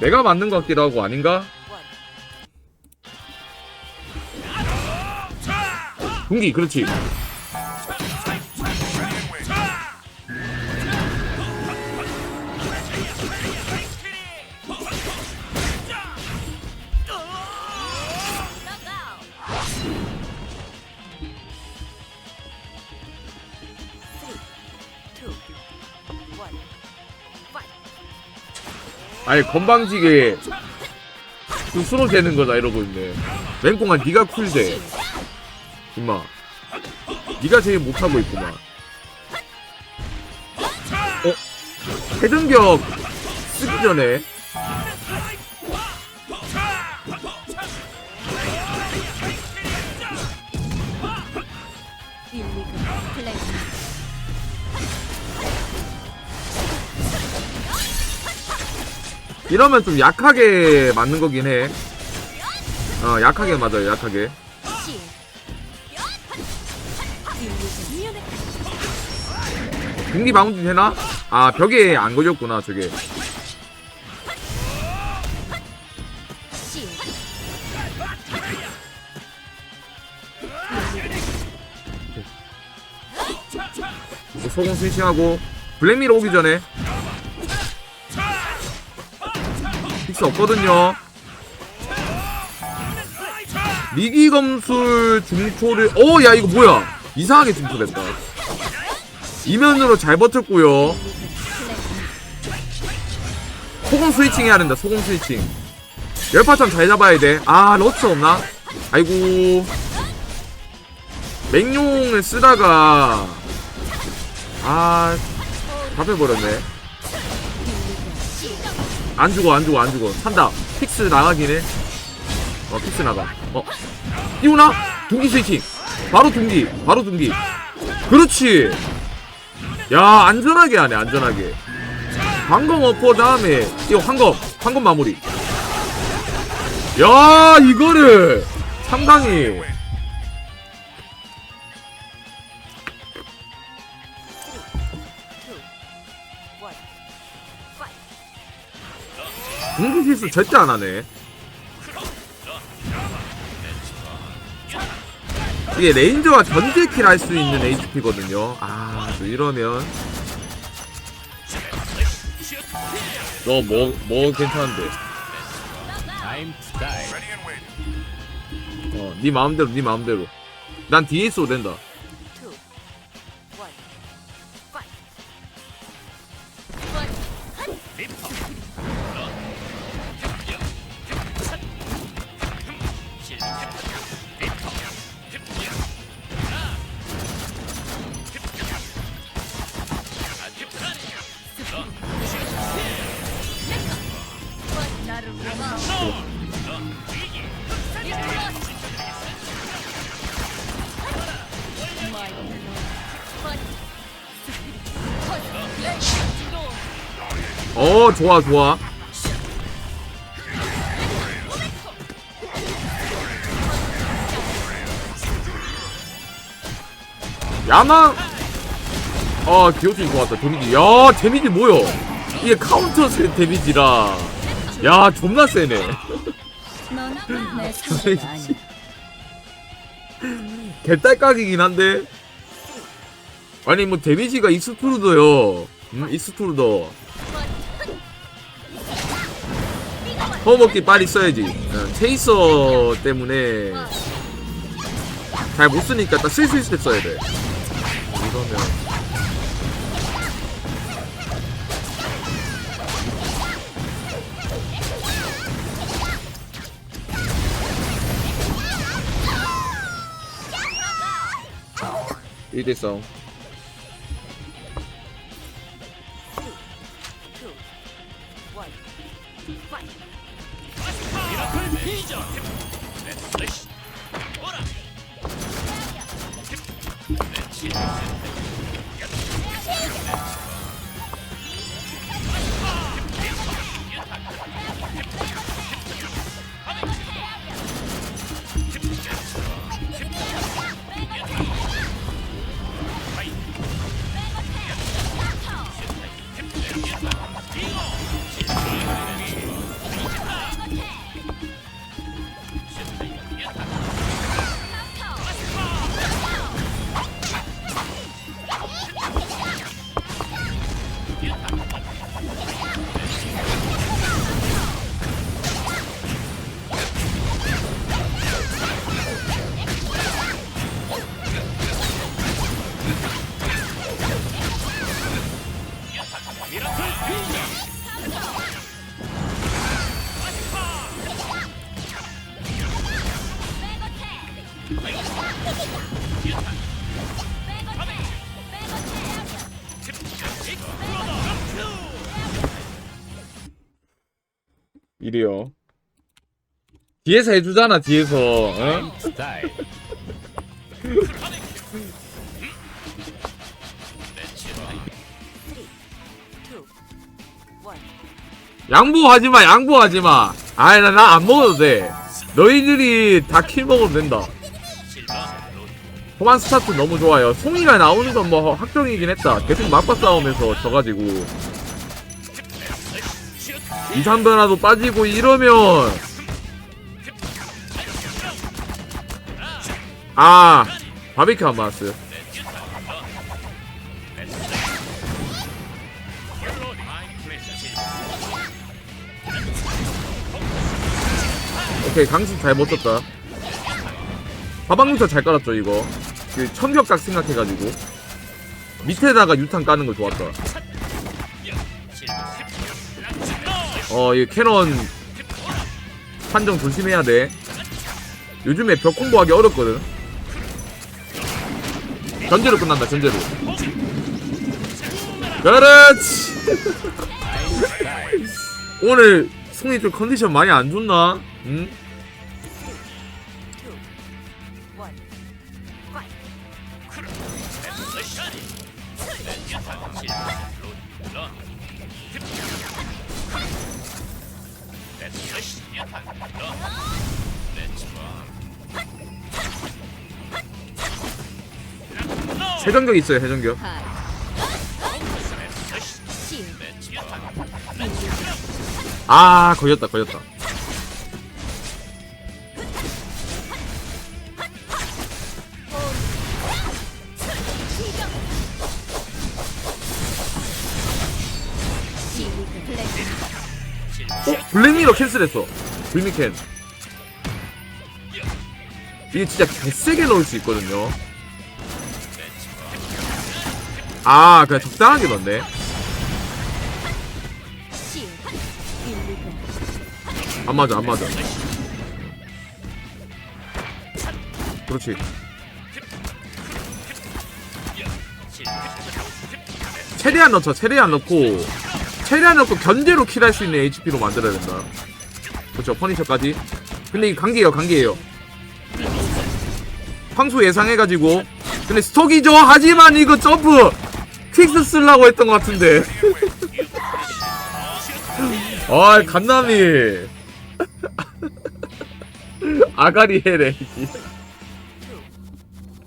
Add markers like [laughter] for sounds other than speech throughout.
내가 맞는 것 같기도 하고 아닌가? 분기 그렇지 아니 건방지게 스스로 되는 거다 이러고 있네. 맹꽁아 니가 쿨대 임마. 니가 제일 못하고 있구만. 어? 해등격 쓰기 전에 이러면 좀 약하게 맞는 거긴 해. 어, 약하게 맞아요, 약하게. 등기 바운드 되나? 아, 벽에 안 걸렸구나, 저게. 소공 스위칭하고, 블랙미러 오기 전에. 픽스 없거든요. 미기 검술 중초를, 오, 야, 이거 뭐야? 이상하게 중초됐다. 이면으로 잘 버텼고요. 소금 스위칭 해야 된다. 소금 스위칭. 열파점 잘 잡아야 돼. 아 러츠 없나? 아이고. 맹용을 쓰다가 아 잡혀버렸네. 안 죽어 안 죽어 안 죽어. 산다. 픽스 나가긴 해. 어 픽스 나가. 어 띄우나? 둥기 스위칭. 바로 둥기. 바로 둥기. 그렇지. 야 안전하게 하네 안전하게 황검 어퍼 다음에 이거 황검 황검 마무리 야 이거를 상당히 공기 실수 절대 안 하네. 이게 레인저와 전제킬 할 수 있는 HP거든요. 아, 또 이러면. 너 뭐 뭐 괜찮은데? 어, 네 마음대로 네 마음대로. 난 있어도 된다 어 좋아 좋아. 야망 아 기어진 것 같다 데미지. 야 데미지 뭐여? 이게 카운터 세 데미지라. 야 존나 세네. [laughs] 개딸깍이긴 한데. 아니 뭐 데미지가 익스트루더요 음 익스트루더 허먹기 빨리 써야지. 어, 체이서 때문에 잘 못 쓰니까 딱때 써야 돼. 이러면. 일대 싸 いいじゃん。 이래요. 뒤에서 해주잖아 뒤에서. 어? 스타일 양보하지 마, 양보하지 마. 아이, 나, 나안 먹어도 돼. 너희들이 다 킬 먹으면 된다. 초반 스타트 너무 좋아요. 송이가 나오는 건 뭐 확정이긴 했다. 계속 맞바 싸우면서 져가지고. 2, 3변화도 빠지고 이러면. 아, 바비큐 안 맞았어요. 오케이 강신 잘 못쳤다 하방루터 잘 깔았죠 이거 그 천격각 생각해가지고 밑에다가 유탄 까는 거 좋았다 어 이 캐논 판정 조심해야 돼 요즘에 벽 공부하기 어렵거든 전제로 끝난다 전제로 그렇지 [laughs] 오늘 승리 좀 컨디션 많이 안 좋나? 응? 해전격 있어요 해전격 아 걸렸다 걸렸다. 어? 블랙미러 캔슬했어. 블미캔. 이게 진짜 개세게 넣을 수 있거든요 아 그냥 적당하게 넣네. 안 맞아 안 맞아. 그렇지. 최대한 넣자 최대한 넣고. 최대한 넣고 견제로 킬할 수 있는 HP로 만들어야 된다. 그렇죠 퍼니셔까지. 근데 이게 관계예요 관계예요. 황소 예상해가지고. 근데 스톡이죠? 하지만 이거 점프 퀵스 쓰려고 했던 것 같은데. [laughs] 아 간남이 [laughs] 아가리 해래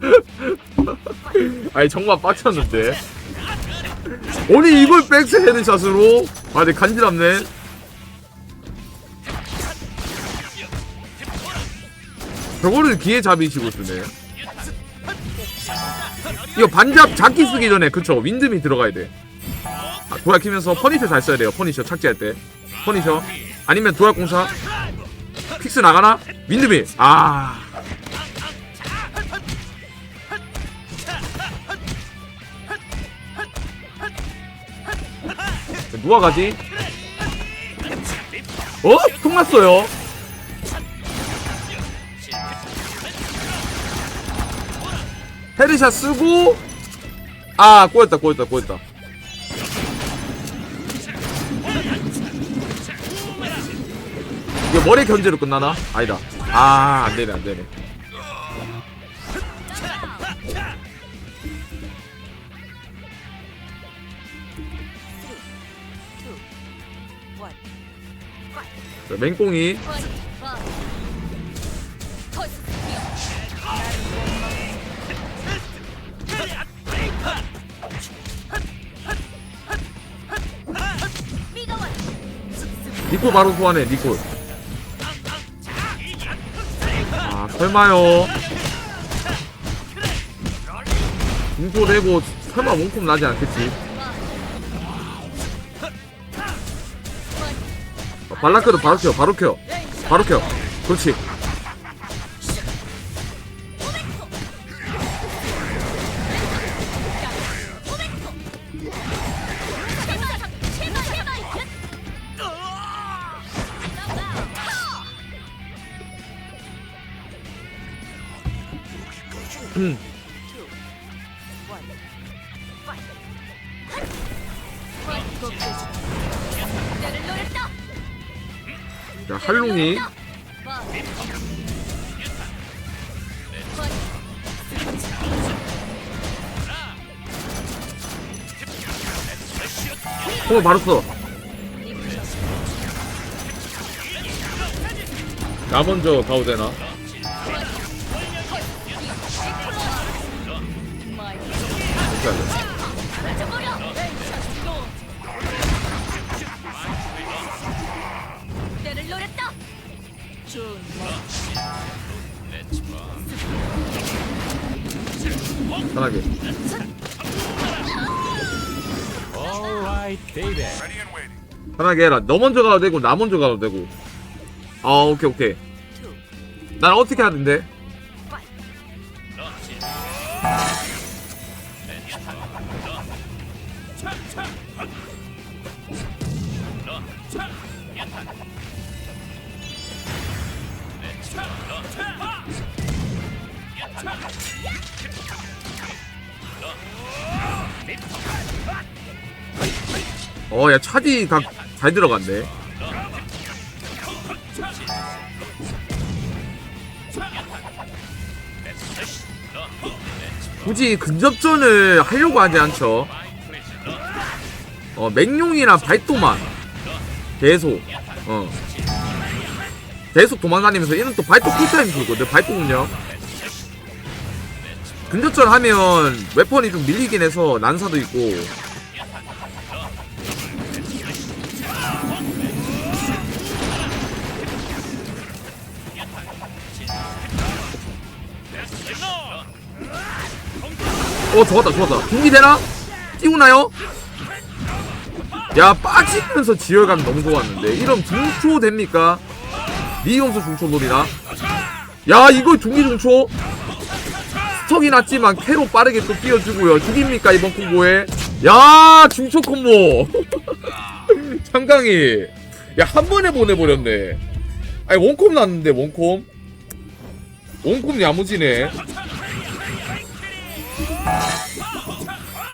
[laughs] 아니 정말 빡쳤는데. 아니 이걸 백스 헤드샷으로? 아 근데 간지럽네. 저거를 기회 잡이시고 쓰네 이거 반잡 잡기 쓰기 전에 그쵸 윈드미 들어가야 돼. 아, 도약 키면서 퍼니셔 잘 써야 돼요 퍼니셔 착지할 때. 퍼니셔. 아니면 도약 공사. 픽스 나가나? 윈드미. 아. 누가 가지? 어? 통났어요 헤드샷 쓰고 아 꼬였다 꼬였다 꼬였다. 이거 머리 견제로 끝나나? 아니다. 아 안되네 안되네. 자, 맹꽁이 니콜 바로 소환해 니콜 아 설마요. 공포 되고 설마 원콤 나지 않겠지? 어, 발라크도 바로 켜 바로 켜 바로 켜. 그렇지 자 할롱이 어 바로 써. 나 먼저 가도 되나? 괜찮아. 편하게. 편하게 해라. 너 먼저 가도 되고 나 먼저 가도 되고. 아 오케이 오케이. 난 어떻게 하는데? 어, 야, 차디 각 잘 들어간대. 굳이 근접전을 하려고 하지 않죠. 어, 맹룡이랑 발도만. 계속. 어. 계속 도망다니면서 얘는 또 발도 쿨타임 주거든, 발도 운영. 근접전 하면 웨펀이 좀 밀리긴 해서 난사도 있고. 어 좋았다 좋았다 공기 되나? 띄우나요? 야 빠지면서 지혈감 너무 좋았는데 이런 중초 됩니까? 미용수 중초 놀이나? 야 이거 중기 중초? 스톡이 났지만 캐로 빠르게 또 뛰어주고요 죽입니까 이번 콤보에? 야 중초 콤보 [laughs] 창강이 야 한 번에 보내버렸네 아니 원콤 났는데 원콤 원콤 야무지네 Bye.